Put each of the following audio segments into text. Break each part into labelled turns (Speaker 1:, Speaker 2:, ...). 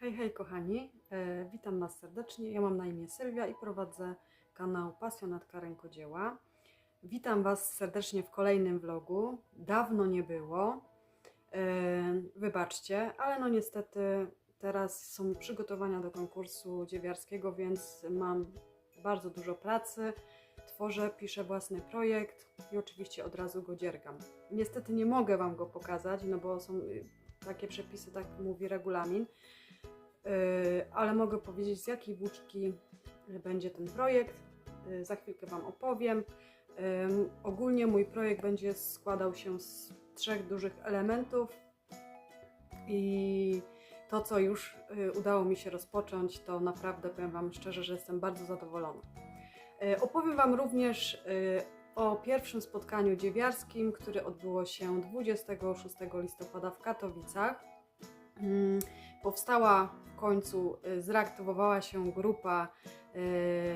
Speaker 1: Hej, hej kochani, e, witam Was serdecznie. Ja mam na imię Sylwia i prowadzę kanał Pasjonatka Rękodzieła. Witam Was serdecznie w kolejnym vlogu. Dawno nie było, e, wybaczcie, ale no niestety teraz są przygotowania do konkursu dziewiarskiego, więc mam bardzo dużo pracy. Tworzę, piszę własny projekt i oczywiście od razu go dziergam. Niestety nie mogę Wam go pokazać, no bo są y, takie przepisy, tak mówi regulamin. Yy, ale mogę powiedzieć, z jakiej włóczki będzie ten projekt. Yy, Za chwilkę Wam opowiem. Yy, Ogólnie mój projekt będzie składał się z trzech dużych elementów i to, co już udało mi się rozpocząć, to naprawdę powiem Wam szczerze, że jestem bardzo zadowolona. Opowiem Wam również o pierwszym spotkaniu dziewiarskim, które odbyło się 26 listopada w Katowicach. Powstała w końcu, y, zreaktywowała się grupa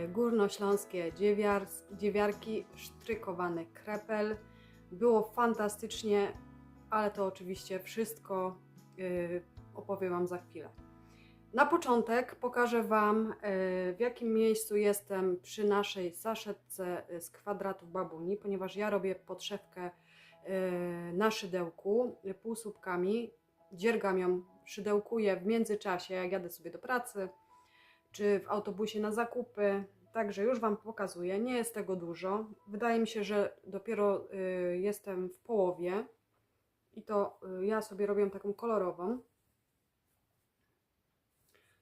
Speaker 1: y, Górnośląskie dziewiars, Dziewiarki, sztrykowany krepel. Było fantastycznie, ale to oczywiście wszystko y, opowiem Wam za chwilę. Na początek pokażę Wam, w jakim miejscu jestem przy naszej saszetce z kwadratów babuni, ponieważ ja robię podszewkę na szydełku półsłupkami. Dziergam ją, szydełkuję w międzyczasie, jak jadę sobie do pracy, czy w autobusie na zakupy. Także już Wam pokazuję, nie jest tego dużo. Wydaje mi się, że dopiero y, jestem w połowie i to y, ja sobie robię taką kolorową.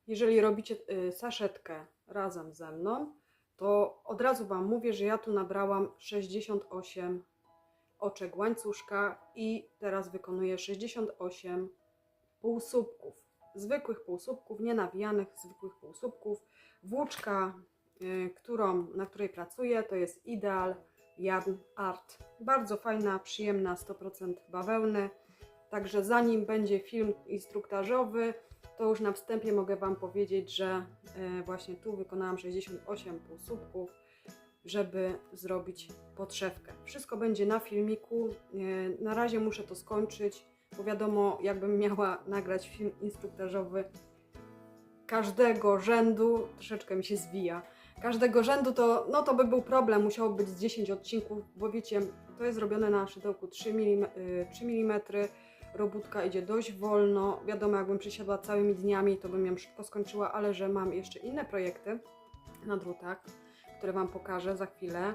Speaker 1: Jeżeli robicie y, saszetkę razem ze mną, to od razu Wam mówię, że ja tu nabrałam 68 oczek łańcuszka i teraz wykonuję 68 półsłupków. Zwykłych półsłupków, nie nawijanych, zwykłych półsłupków. Włóczka, y, którą, na której pracuję, to jest Ideal Yarn Art. Bardzo fajna, przyjemna, 100% bawełny. Także zanim będzie film instruktażowy, to już na wstępie mogę Wam powiedzieć, że y, właśnie tu wykonałam 68 półsłupków, żeby zrobić podszewkę. Wszystko będzie na filmiku. Y, Na razie muszę to skończyć, bo wiadomo, jakbym miała nagrać film instruktażowy każdego rzędu, troszeczkę mi się zwija, każdego rzędu, to, no to by był problem, musiało być z 10 odcinków, bo wiecie, to jest robione na szydełku 3 mm, y, 3 mm robótka idzie dość wolno, wiadomo, jakbym przysiadła całymi dniami, to bym ją szybko skończyła, ale że mam jeszcze inne projekty na drutach, które Wam pokażę za chwilę,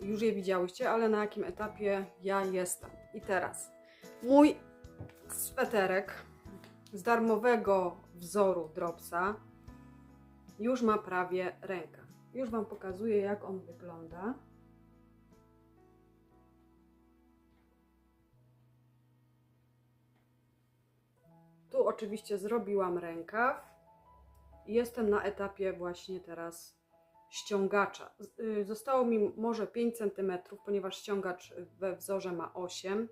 Speaker 1: już je widziałyście, ale na jakim etapie ja jestem. I teraz, mój sweterek z darmowego wzoru Dropsa już ma prawie rękę. Już Wam pokazuję, jak on wygląda. Tu oczywiście zrobiłam rękaw. Jestem na etapie właśnie teraz ściągacza. Y, Zostało mi może 5 cm, ponieważ ściągacz we wzorze ma 8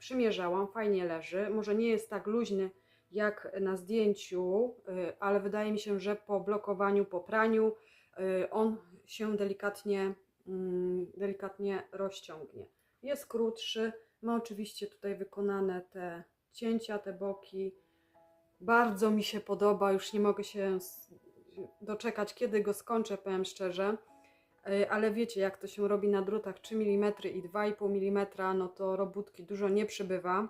Speaker 1: przymierzałam, fajnie leży. Może nie jest tak luźny jak na zdjęciu, y, ale wydaje mi się, że po blokowaniu, po praniu y, on się delikatnie, mm, delikatnie rozciągnie. Jest krótszy, ma oczywiście tutaj wykonane te cięcia, te boki. Bardzo mi się podoba, już nie mogę się doczekać, kiedy go skończę, powiem szczerze. Y, ale wiecie, jak to się robi na drutach 3 mm i 2,5 mm, no to robótki dużo nie przybywa.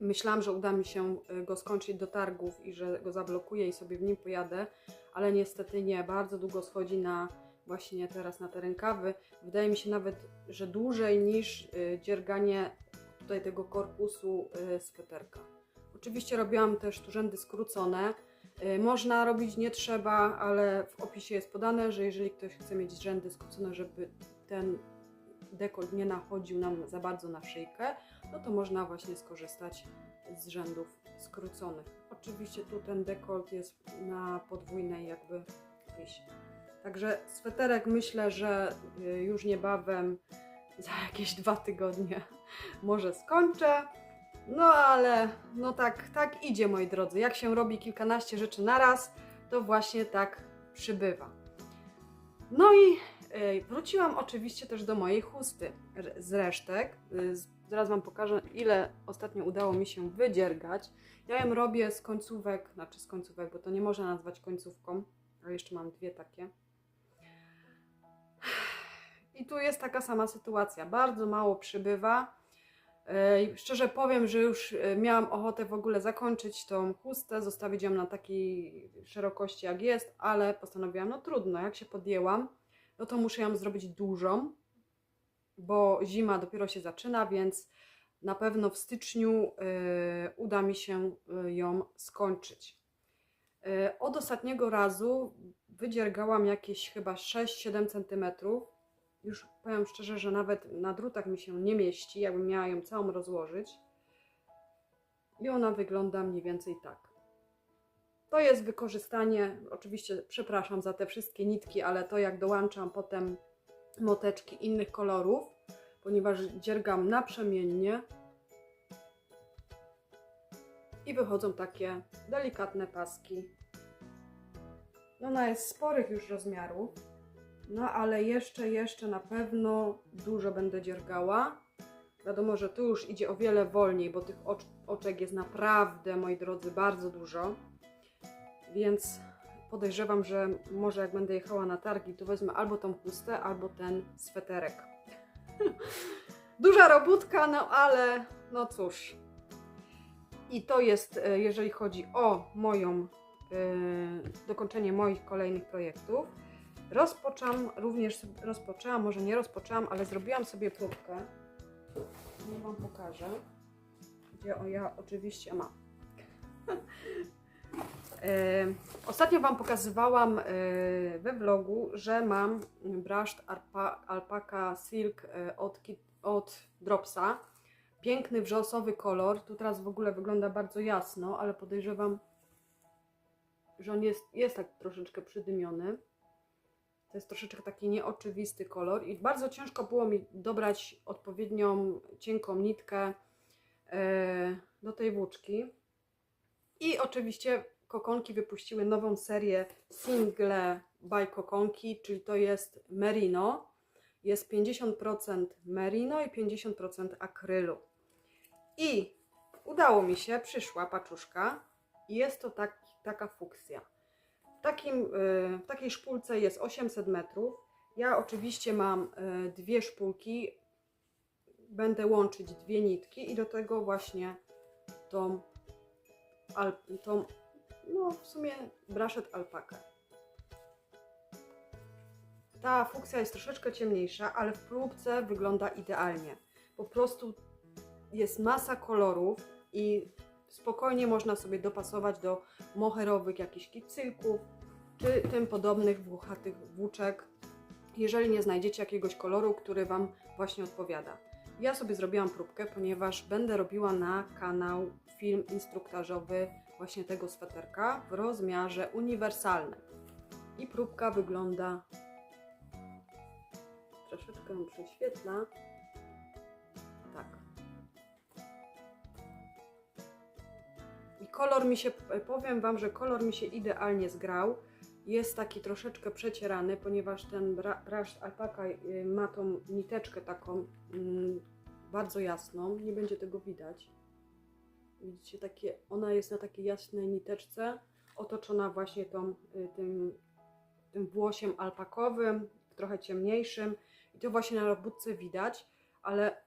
Speaker 1: Myślałam, że uda mi się y, go skończyć do targów i że go zablokuję i sobie w nim pojadę, ale niestety nie. Bardzo długo schodzi na właśnie teraz na te rękawy. Wydaje mi się nawet, że dłużej niż y, dzierganie tutaj tego korpusu sweterka. Oczywiście robiłam też tu rzędy skrócone. Y, Można robić, nie trzeba, ale w opisie jest podane, że jeżeli ktoś chce mieć rzędy skrócone, żeby ten dekolt nie nachodził nam za bardzo na szyjkę, no to można właśnie skorzystać z rzędów skróconych. Oczywiście tu ten dekolt jest na podwójnej jakby wieś. Także sweterek myślę, że y, już niebawem, za jakieś dwa tygodnie może skończę. No ale no tak, tak idzie moi drodzy. Jak się robi kilkanaście rzeczy naraz, to właśnie tak przybywa. No i y, wróciłam oczywiście też do mojej chusty z resztek. Y, Zaraz Wam pokażę, ile ostatnio udało mi się wydziergać. Ja ją robię z końcówek, znaczy z końcówek, bo to nie można nazwać końcówką, a jeszcze mam dwie takie. I tu jest taka sama sytuacja. Bardzo mało przybywa. Szczerze powiem, że już yy, miałam ochotę w ogóle zakończyć tą chustę, zostawić ją na takiej szerokości jak jest, ale postanowiłam, no trudno, jak się podjęłam, no to muszę ją zrobić dużą, bo zima dopiero się zaczyna, więc na pewno w styczniu yy, uda mi się yy, ją skończyć. Od ostatniego razu wydziergałam jakieś chyba 6-7 cm. Już powiem szczerze, że nawet na drutach mi się nie mieści, jakbym miała ją całą rozłożyć. I ona wygląda mniej więcej tak. To jest wykorzystanie, oczywiście przepraszam za te wszystkie nitki, ale to jak dołączam potem moteczki innych kolorów, ponieważ dziergam naprzemiennie i wychodzą takie delikatne paski. Ona jest sporych już rozmiarów, no ale jeszcze, jeszcze na pewno dużo będę dziergała. Wiadomo, że tu już idzie o wiele wolniej, bo tych ocz oczek jest naprawdę, moi drodzy, bardzo dużo. Więc podejrzewam, że może jak będę jechała na targi, to wezmę albo tą chustę, albo ten sweterek. Duża robótka, no ale no cóż. I to jest, e, jeżeli chodzi o moją, e, dokończenie moich kolejnych projektów. Rozpoczęłam również, rozpoczęłam, może nie rozpoczęłam, ale zrobiłam sobie próbkę. Nie Wam pokażę. Gdzie o ja oczywiście mam. Ostatnio Wam pokazywałam e, we vlogu, że mam brushed alpa, alpaka silk e, od, od Dropsa. Piękny wrzosowy kolor. Tu teraz w ogóle wygląda bardzo jasno, ale podejrzewam, że on jest, jest tak troszeczkę przydymiony. To jest troszeczkę taki nieoczywisty kolor i bardzo ciężko było mi dobrać odpowiednią cienką nitkę e, do tej włóczki. I oczywiście Kokonki wypuściły nową serię Single by Kokonki, czyli to jest merino. Jest 50% merino i 50% akrylu. I udało mi się, przyszła paczuszka i jest to tak, taka fuksja. Takim, y, w takiej szpulce jest 800 metrów. Ja oczywiście mam y, dwie szpulki. Będę łączyć dwie nitki i do tego właśnie tą, tą no w sumie brashet alpakę. Ta fuksja jest troszeczkę ciemniejsza, ale w próbce wygląda idealnie. Po prostu jest masa kolorów i spokojnie można sobie dopasować do moherowych jakichś kicylków czy tym podobnych włochatych włóczek, jeżeli nie znajdziecie jakiegoś koloru, który Wam właśnie odpowiada. Ja sobie zrobiłam próbkę, ponieważ będę robiła na kanał film instruktażowy właśnie tego sweterka w rozmiarze uniwersalnym. I próbka wygląda troszeczkę prześwietla. Kolor mi się, powiem Wam, że kolor mi się idealnie zgrał. Jest taki troszeczkę przecierany, ponieważ ten brush alpaka y, ma tą niteczkę taką mm, bardzo jasną. Nie będzie tego widać. Widzicie, takie, ona jest na takiej jasnej niteczce, otoczona właśnie tą, y, tym, tym włosiem alpakowym, trochę ciemniejszym. I to właśnie na robótce widać, ale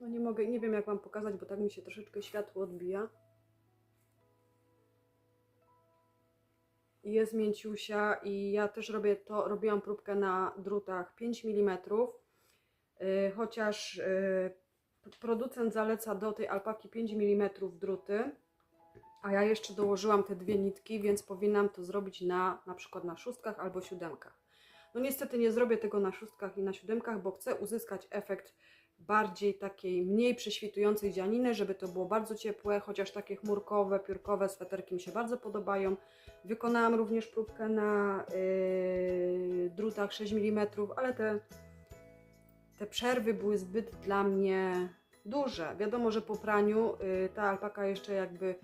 Speaker 1: no nie mogę, nie wiem jak Wam pokazać, bo tak mi się troszeczkę światło odbija. Jest mięciusia i ja też robię to, robiłam próbkę na drutach 5 mm, yy, chociaż yy, producent zaleca do tej alpaki 5 mm druty, a ja jeszcze dołożyłam te dwie nitki, więc powinnam to zrobić na na przykład na szóstkach albo siódemkach. No niestety nie zrobię tego na szóstkach i na siódemkach, bo chcę uzyskać efekt bardziej takiej mniej prześwitującej dzianiny, żeby to było bardzo ciepłe, chociaż takie chmurkowe, piórkowe sweterki mi się bardzo podobają. Wykonałam również próbkę na yy, drutach 6 mm, ale te, te przerwy były zbyt dla mnie duże. Wiadomo, że po praniu yy, ta alpaka jeszcze jakby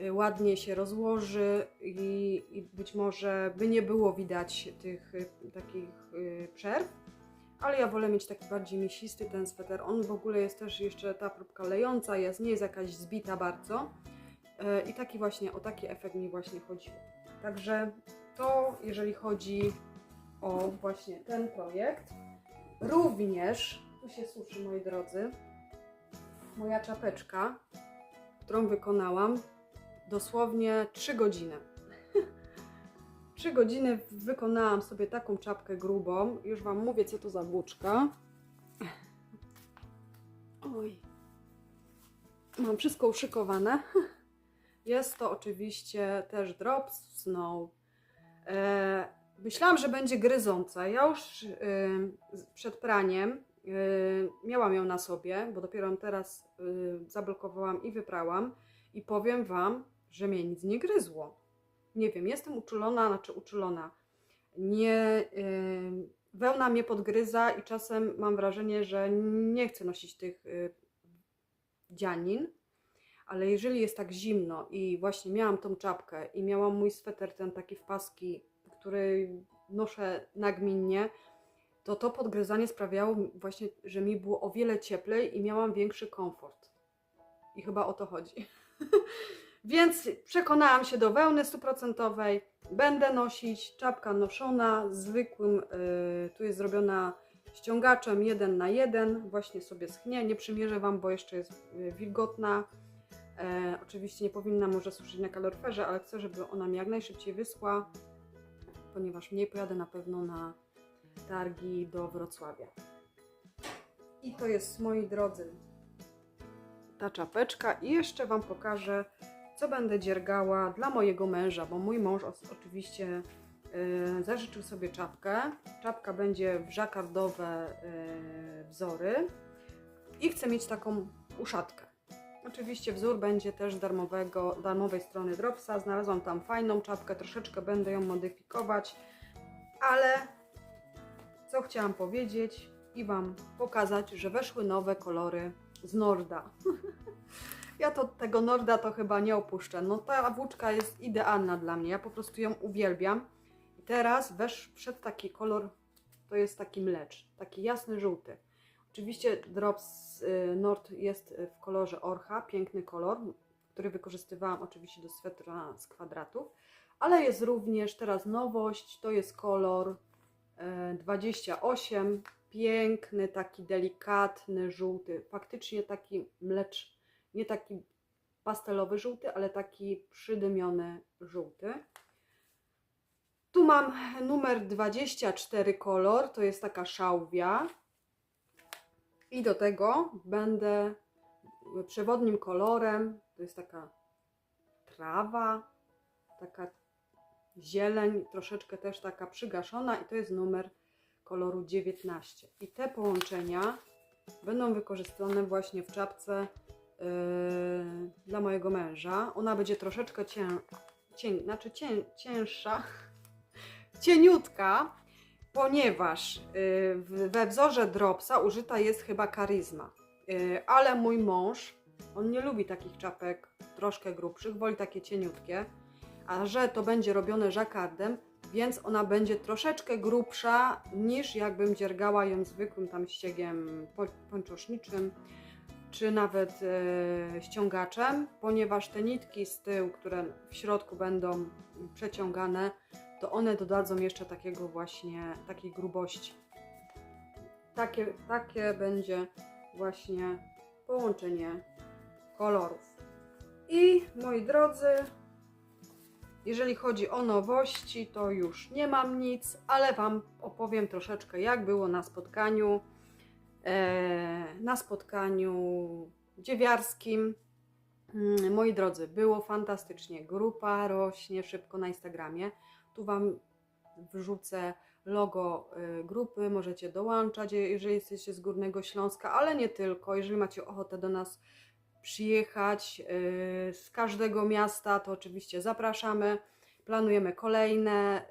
Speaker 1: y, ładnie się rozłoży i, i być może by nie było widać tych y, takich y, przerw, ale ja wolę mieć taki bardziej mięsisty ten sweter. On w ogóle jest też jeszcze ta próbka lejąca, jest, nie jest jakaś zbita bardzo. E, I taki właśnie, o taki efekt mi właśnie chodziło. Także to, jeżeli chodzi o właśnie ten projekt. Również, tu się suszy moi drodzy, moja czapeczka, którą wykonałam dosłownie 3 godziny. 3 godziny wykonałam sobie taką czapkę grubą. Już Wam mówię, co to za włóczka. Oj. Mam wszystko uszykowane. Jest to oczywiście też Drops Snow. E, myślałam, że będzie gryząca. Ja już e, przed praniem e, miałam ją na sobie, bo dopiero teraz zablokowałam i wyprałam. I powiem Wam, że mnie nic nie gryzło. Nie wiem, jestem uczulona, znaczy uczulona. Nie, y, wełna mnie podgryza i czasem mam wrażenie, że nie chcę nosić tych y, dzianin, ale jeżeli jest tak zimno i właśnie miałam tą czapkę i miałam mój sweter ten taki w paski, który noszę nagminnie, to to podgryzanie sprawiało właśnie, że mi było o wiele cieplej i miałam większy komfort. I chyba o to chodzi. Więc przekonałam się do wełny stuprocentowej. Będę nosić czapka noszona zwykłym, y, tu jest zrobiona ściągaczem 1 na 1 Właśnie sobie schnie. Nie przymierzę Wam, bo jeszcze jest y, wilgotna. E, oczywiście nie powinna może suszyć na kaloryferze, ale chcę, żeby ona mi jak najszybciej wyschła, ponieważ mniej pojadę na pewno na targi do Wrocławia. I to jest, moi drodzy, ta czapeczka. I jeszcze Wam pokażę, co będę dziergała dla mojego męża, bo mój mąż oczywiście y, zażyczył sobie czapkę. Czapka będzie w żakardowe y, wzory i chcę mieć taką uszatkę. Oczywiście wzór będzie też darmowego, darmowej strony Dropsa. Znalazłam tam fajną czapkę, troszeczkę będę ją modyfikować, ale co chciałam powiedzieć i Wam pokazać, że weszły nowe kolory z Norda. Ja to tego Norda to chyba nie opuszczę. No ta włóczka jest idealna dla mnie. Ja po prostu ją uwielbiam. I teraz wesz, wszedł taki kolor, to jest taki mlecz, taki jasny żółty. Oczywiście Drops y, Nord jest y, w kolorze orcha, piękny kolor, który wykorzystywałam oczywiście do swetra z kwadratów, ale jest również teraz nowość, to jest kolor e, 28, piękny, taki delikatny, żółty, faktycznie taki mlecz, nie taki pastelowy żółty, ale taki przydymiony żółty. Tu mam numer 24 kolor, to jest taka szałwia. I do tego będę przewodnim kolorem, to jest taka trawa, taka zieleń, troszeczkę też taka przygaszona i to jest numer koloru 19. I te połączenia będą wykorzystane właśnie w czapce dla mojego męża. Ona będzie troszeczkę cię, cię, znaczy cię, cięższa, cieniutka, ponieważ yy, we wzorze Dropsa użyta jest chyba karizma. Yy, ale mój mąż, on nie lubi takich czapek troszkę grubszych, woli takie cieniutkie. A że to będzie robione żakardem, więc ona będzie troszeczkę grubsza niż jakbym dziergała ją zwykłym tam ściegiem po- pończoszniczym czy nawet e, ściągaczem, ponieważ te nitki z tyłu, które w środku będą przeciągane, to one dodadzą jeszcze takiego właśnie, takiej grubości. Takie, takie będzie właśnie połączenie kolorów. I moi drodzy, jeżeli chodzi o nowości, to już nie mam nic, ale Wam opowiem troszeczkę, jak było na spotkaniu. E, na spotkaniu dziewiarskim. Mm, Moi drodzy, było fantastycznie. Grupa rośnie szybko na Instagramie. Tu Wam wrzucę logo y, grupy, możecie dołączać, je- jeżeli jesteście z Górnego Śląska, ale nie tylko. Jeżeli macie ochotę do nas przyjechać y, z każdego miasta, to oczywiście zapraszamy. Planujemy kolejne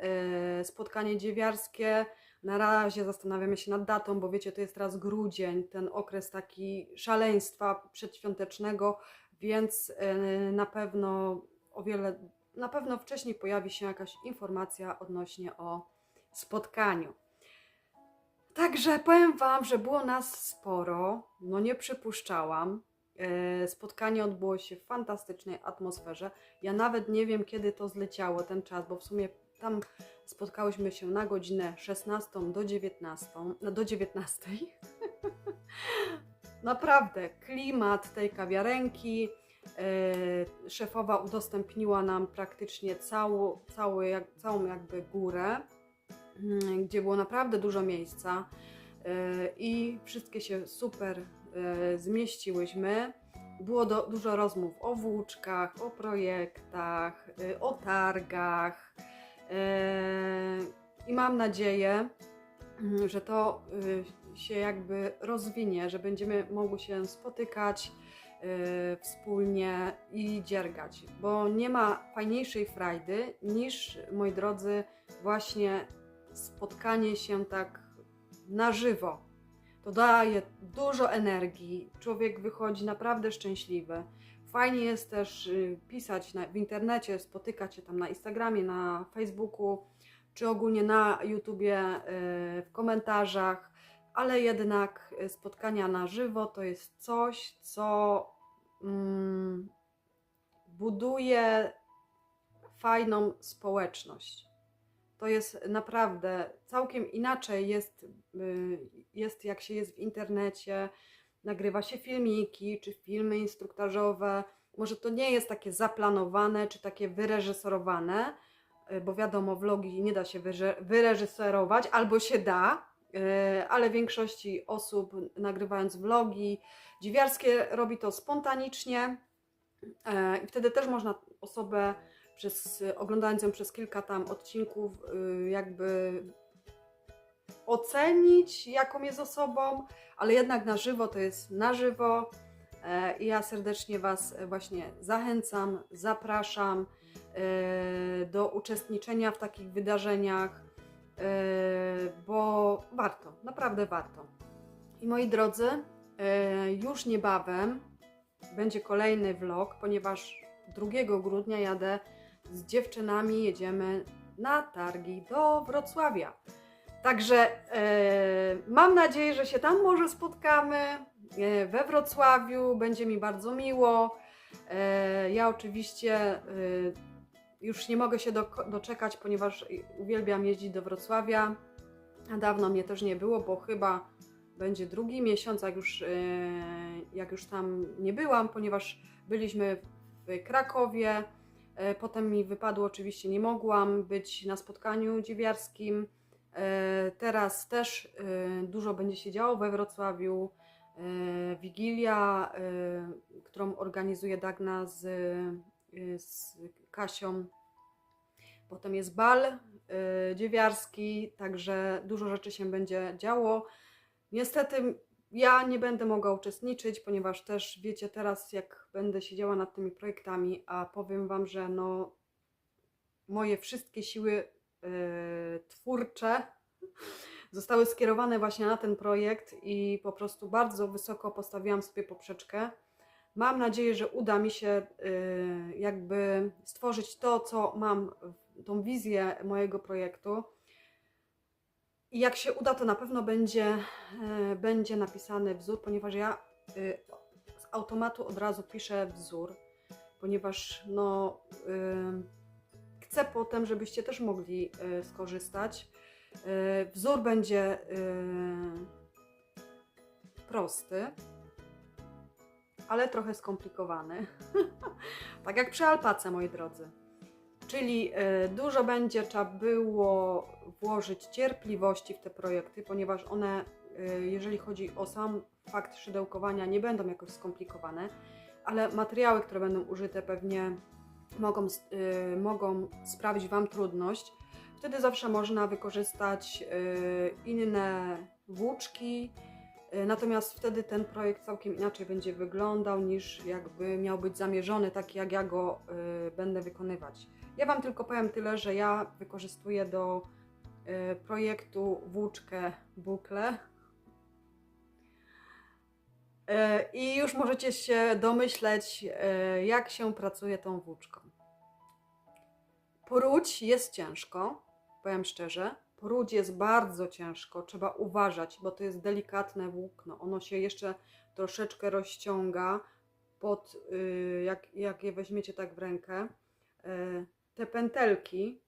Speaker 1: spotkanie dziewiarskie. Na razie zastanawiamy się nad datą, bo wiecie, to jest teraz grudzień, ten okres taki szaleństwa przedświątecznego, więc y, na pewno o wiele, na pewno wcześniej pojawi się jakaś informacja odnośnie o spotkaniu. Także powiem Wam, że było nas sporo. No nie przypuszczałam. E, Spotkanie odbyło się w fantastycznej atmosferze. Ja nawet nie wiem, kiedy to zleciało ten czas, bo w sumie tam spotkałyśmy się na godzinę 16 do 19. No do 19. Naprawdę, klimat tej kawiarenki. e, Szefowa udostępniła nam praktycznie całą, cały, jak, całą jakby górę, mm, gdzie było naprawdę dużo miejsca e, i wszystkie się super e, zmieściłyśmy. Było do, dużo rozmów o włóczkach, o projektach, o targach. E, I mam nadzieję, mm, że to y, się jakby rozwinie, że będziemy mogły się spotykać y, wspólnie i dziergać, bo nie ma fajniejszej frajdy niż, moi drodzy, właśnie spotkanie się tak na żywo. To daje dużo energii, człowiek wychodzi naprawdę szczęśliwy. Fajnie jest też y, pisać na, w internecie, spotykać się tam na Instagramie, na Facebooku, czy ogólnie na YouTubie, y, w komentarzach, ale jednak y, spotkania na żywo to jest coś, co mm, buduje fajną społeczność. To jest naprawdę całkiem inaczej jest, jest jak się jest w internecie, nagrywa się filmiki czy filmy instruktażowe. Może to nie jest takie zaplanowane czy takie wyreżyserowane, y, bo wiadomo, vlogi nie da się wyre- wyreżyserować, albo się da, y, ale większości osób nagrywając vlogi dziwiarskie robi to spontanicznie e, i wtedy też można osobę przez, oglądając ją przez kilka tam odcinków y, jakby ocenić, jaką jest osobą, ale jednak na żywo to jest na żywo. E, I ja serdecznie Was właśnie zachęcam, zapraszam e, do uczestniczenia w takich wydarzeniach, e, bo warto, naprawdę warto. I moi drodzy, już niebawem będzie kolejny vlog, ponieważ 2 grudnia jadę z dziewczynami, jedziemy na targi do Wrocławia. Także e, mam nadzieję, że się tam może spotkamy e, we Wrocławiu. Będzie mi bardzo miło. E, ja oczywiście już nie mogę się do, doczekać, ponieważ uwielbiam jeździć do Wrocławia. Dawno mnie też nie było, bo chyba będzie drugi miesiąc, jak już, jak już tam nie byłam, ponieważ byliśmy w Krakowie. Potem mi wypadło, oczywiście nie mogłam być na spotkaniu dziewiarskim. E, Teraz też e, dużo będzie się działo we Wrocławiu. E, Wigilia, którą organizuje Dagna z, z Kasią. Potem jest bal dziewiarski, także dużo rzeczy się będzie działo. Niestety ja nie będę mogła uczestniczyć, ponieważ też wiecie teraz, jak będę siedziała nad tymi projektami, a powiem Wam, że no moje wszystkie siły twórcze zostały skierowane właśnie na ten projekt i po prostu bardzo wysoko postawiłam sobie poprzeczkę. Mam nadzieję, że uda mi się e, jakby stworzyć to, co mam, tą wizję mojego projektu. I jak się uda, to na pewno będzie, e, będzie napisany wzór, ponieważ ja z automatu od razu piszę wzór, ponieważ no, e, chcę potem, żebyście też mogli e, skorzystać. E, Wzór będzie e, prosty, ale trochę skomplikowany. tak jak przy alpace, moi drodzy. Czyli dużo będzie trzeba było włożyć cierpliwości w te projekty, ponieważ one, jeżeli chodzi o sam fakt szydełkowania, nie będą jakoś skomplikowane, ale materiały, które będą użyte, pewnie mogą, e, mogą sprawić Wam trudność. Wtedy zawsze można wykorzystać e, inne włóczki, e, natomiast wtedy ten projekt całkiem inaczej będzie wyglądał niż jakby miał być zamierzony, taki jak ja go e, będę wykonywać. Ja Wam tylko powiem tyle, że ja wykorzystuję do e, projektu włóczkę bukle. E, I już możecie się domyśleć, e, jak się pracuje tą włóczką. Poruć jest ciężko, powiem szczerze. próć jest bardzo ciężko, trzeba uważać, bo to jest delikatne włókno. Ono się jeszcze troszeczkę rozciąga pod, y, jak, jak je weźmiecie tak w rękę. Y, te pętelki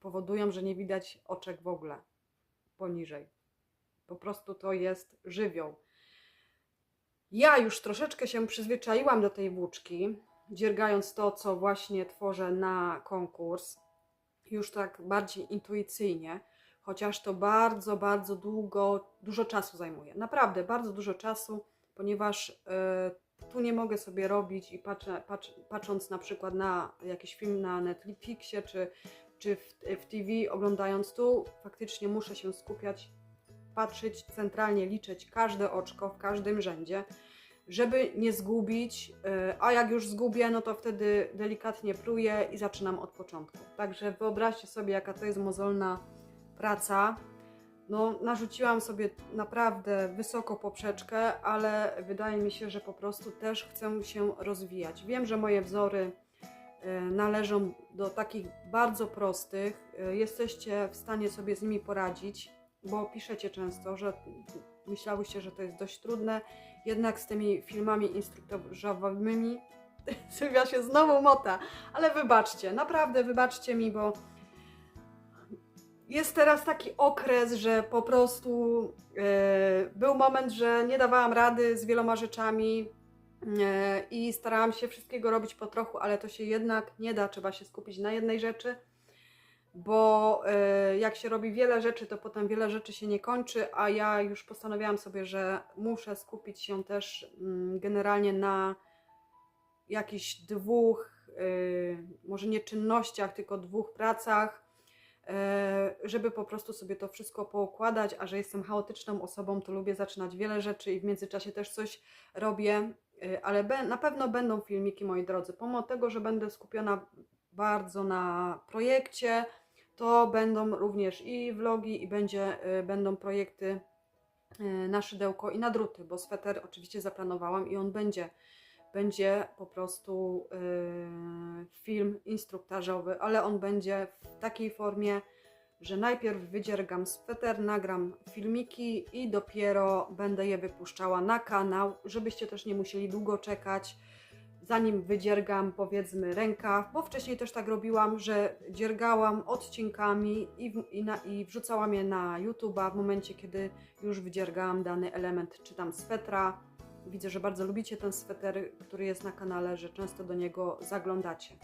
Speaker 1: powodują, że nie widać oczek w ogóle poniżej. Po prostu to jest żywioł. Ja już troszeczkę się przyzwyczaiłam do tej włóczki, dziergając to, co właśnie tworzę na konkurs, już tak bardziej intuicyjnie, chociaż to bardzo, bardzo długo, dużo czasu zajmuje. Naprawdę bardzo dużo czasu, ponieważ e, tu nie mogę sobie robić i patrzę, patrz, patrząc na przykład na jakiś film na Netflixie czy, czy w, w TV, oglądając tu, faktycznie muszę się skupiać, patrzeć centralnie, liczyć każde oczko w każdym rzędzie, żeby nie zgubić, e, a jak już zgubię, no to wtedy delikatnie pruję i zaczynam od początku. Także wyobraźcie sobie, jaka to jest mozolna praca. No, narzuciłam sobie naprawdę wysoko poprzeczkę, ale wydaje mi się, że po prostu też chcę się rozwijać. Wiem, że moje wzory e, należą do takich bardzo prostych. E, Jesteście w stanie sobie z nimi poradzić, bo piszecie często, że myślałyście, że to jest dość trudne. Jednak z tymi filmami instruktażowymi Sylwia się znowu mota, ale wybaczcie, naprawdę wybaczcie mi, bo jest teraz taki okres, że po prostu e, był moment, że nie dawałam rady z wieloma rzeczami e, i starałam się wszystkiego robić po trochu, ale to się jednak nie da, trzeba się skupić na jednej rzeczy, bo e, jak się robi wiele rzeczy, to potem wiele rzeczy się nie kończy, a ja już postanowiłam sobie, że muszę skupić się też mm, generalnie na jakichś dwóch, y, może nie czynnościach, tylko dwóch pracach, e, żeby po prostu sobie to wszystko poukładać, a że jestem chaotyczną osobą, to lubię zaczynać wiele rzeczy i w międzyczasie też coś robię, ale na pewno będą filmiki, moi drodzy. Pomimo tego, że będę skupiona bardzo na projekcie, to będą również i vlogi, i będzie, y, będą projekty y, na szydełko i na druty, bo sweter oczywiście zaplanowałam i on będzie. Będzie po prostu yy, film instruktażowy, ale on będzie w takiej formie, że najpierw wydziergam sweter, nagram filmiki i dopiero będę je wypuszczała na kanał, żebyście też nie musieli długo czekać, zanim wydziergam powiedzmy rękaw, bo wcześniej też tak robiłam, że dziergałam odcinkami i, w, i, na, i wrzucałam je na YouTube'a w momencie, kiedy już wydziergałam dany element, czy tam swetra, Widzę, że bardzo lubicie ten sweter, który jest na kanale, że często do niego zaglądacie.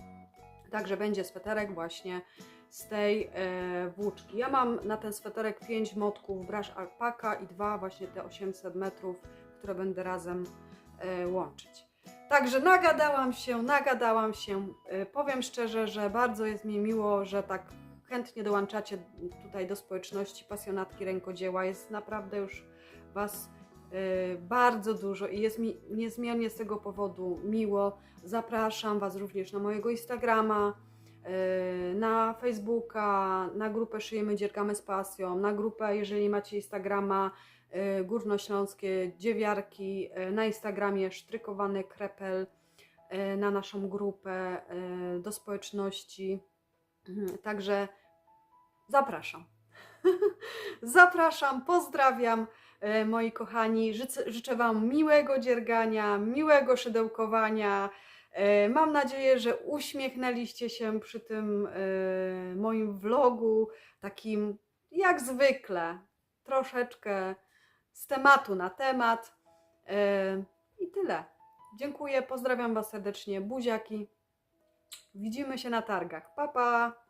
Speaker 1: Także będzie sweterek właśnie z tej e, włóczki. Ja mam na ten sweterek 5 motków brush alpaka i dwa właśnie te 800 metrów, które będę razem e, łączyć. Także nagadałam się, nagadałam się. E, powiem szczerze, że bardzo jest mi miło, że tak chętnie dołączacie tutaj do społeczności pasjonatki rękodzieła. Jest naprawdę już Was y, bardzo dużo i jest mi niezmiernie z tego powodu miło. Zapraszam Was również na mojego Instagrama, y, na Facebooka, na grupę Szyjemy Dziergamy z Pasją, na grupę, jeżeli macie Instagrama, y, Górnośląskie Dziewiarki, y, na Instagramie Sztrykowany Krepel, y, na naszą grupę y, do społeczności. Mhm, Także zapraszam. zapraszam, pozdrawiam moi kochani. Życzę Wam miłego dziergania, miłego szydełkowania. E, Mam nadzieję, że uśmiechnęliście się przy tym e, moim vlogu, takim jak zwykle, troszeczkę z tematu na temat. E, I tyle. Dziękuję, pozdrawiam Was serdecznie, buziaki. Widzimy się na targach. Pa, pa!